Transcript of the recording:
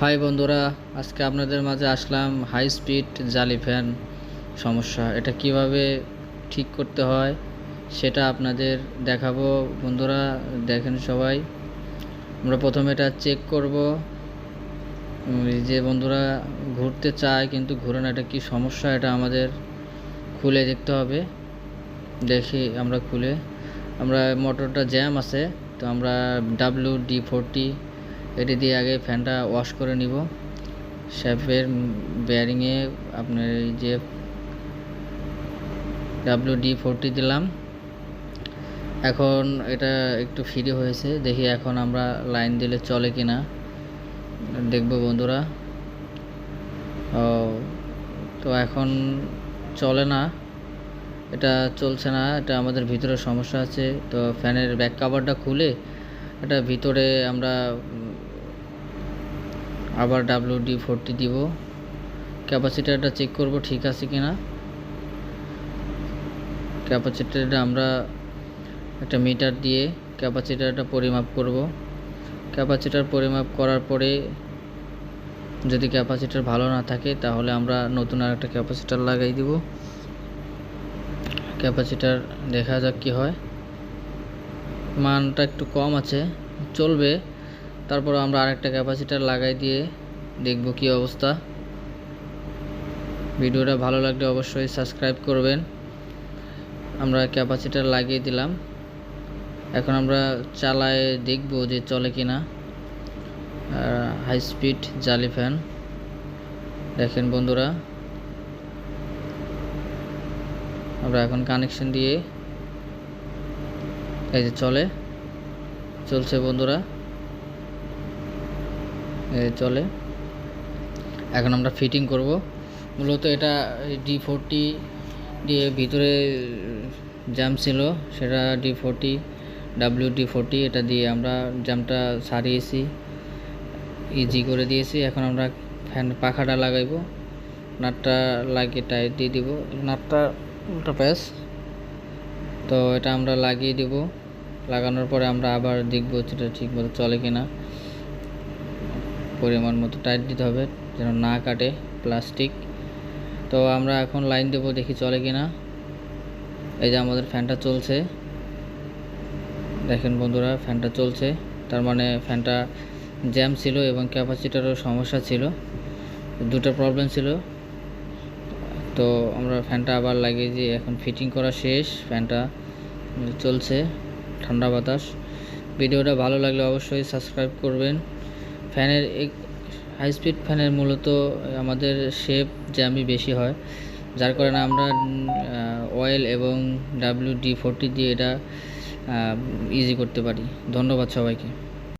High বন্ধুরা, আজকে আপনাদের মাঝে আসলাম হাই স্পিড জালি ফ্যান সমস্যা। এটা কীভাবে ঠিক করতে হয় সেটা আপনাদের দেখাবো। বন্ধুরা, দেখেন সবাই, আমরা প্রথমে এটা চেক করব। যে বন্ধুরা ঘুরতে চায় কিন্তু ঘুরে না, এটা কি সমস্যা? এটা আমাদের খুলে দেখতে হবে। দেখি আমরা খুলে। আমরা মোটরটা জ্যাম আছে, তো আমরা ডাব্লিউ ডি ফোরটি এটি দিয়ে আগে ফ্যানটা ওয়াশ করে নিব। শ্যাফের বেয়ারিংয়ে আপনার এই যে ডাব্লিউ ডি ফোরটি দিলাম। এখন এটা একটু ফ্রি হয়েছে। দেখি এখন আমরা লাইন দিলে চলে কি না দেখব বন্ধুরা। ও, তো এখন চলে না। এটা চলছে না। এটা আমাদের ভিতরে সমস্যা আছে। তো ফ্যানের ব্যাক কাভারটা খুলে এটা ভিতরে আমরা আবার ডাব্লিউ ডি ফোরটি দিব। ক্যাপাসিটারটা চেক করব ঠিক আছে কি না ক্যাপাসিটারটা আমরা একটা মিটার দিয়ে ক্যাপাসিটারটা পরিমাপ করব। ক্যাপাসিটার পরিমাপ করার পরে যদি ক্যাপাসিটার ভালো না থাকে, তাহলে আমরা নতুন আর একটা ক্যাপাসিটার লাগাই দিব। ক্যাপাসিটার দেখা যাক কি হয়। মানটা একটু কম আছে। চলবে। তারপর আমরা আরেকটা ক্যাপাসিটার লাগাই দিয়ে দেখব কি অবস্থা। ভিডিওটা ভালো লাগলে অবশ্যই সাবস্ক্রাইব করবেন। আমরা ক্যাপাসিটার লাগিয়ে দিলাম। এখন আমরা চালায় দেখব যে চলে কি না হাই স্পিড জালি ফ্যান দেখেন বন্ধুরা। আমরা এখন কানেকশন দিয়ে এই যে চলে। চলছে বন্ধুরা। চলে। এখন আমরা ফিটিং করব। মূলত এটা ডি ফোরটি দিয়ে ভিতরে জ্যাম ছিল। সেটা D forty W D forty এটা দিয়ে আমরা জ্যামটা সারিয়েছি। ইজি করে দিয়েছি। এখন আমরা ফ্যান পাখাটা লাগাইবো। নাটটা লাগিয়ে টাইট দিয়ে দিব। নাটটা উল্টা প্যাস তো এটা আমরা লাগিয়ে দিব। লাগানোর পরে আমরা আবার দেখব সেটা ঠিক মতো চলে কি না পরিমাণ মতো টাইট দিতে হবে, যেন না কাটে প্লাস্টিক তো আমরা এখন লাইন দেবো দেখি চলে কি না এই যে আমাদের ফ্যানটা চলছে। দেখেন বন্ধুরা ফ্যানটা চলছে। তার মানে ফ্যানটা জ্যাম ছিল এবং ক্যাপাসিটারও সমস্যা ছিল। দুটো প্রবলেম ছিল। তো আমরা ফ্যানটা আবার লাগিয়ে লাগিয়েছি এখন ফিটিং করা শেষ। ফ্যানটা চলছে, ঠান্ডা বাতাস। ভিডিওটা ভালো লাগলে অবশ্যই সাবস্ক্রাইব করবেন। ফ্যানের এক হাই স্পিড ফ্যানের মূলত আমাদের শেপ জ্যামি বেশি হয়। যার কারণে আমরা অয়েল এবং ডাব্লিউ ডি ফোরটি দিয়ে এটা ইজি করতে পারি। ধন্যবাদ সবাইকে।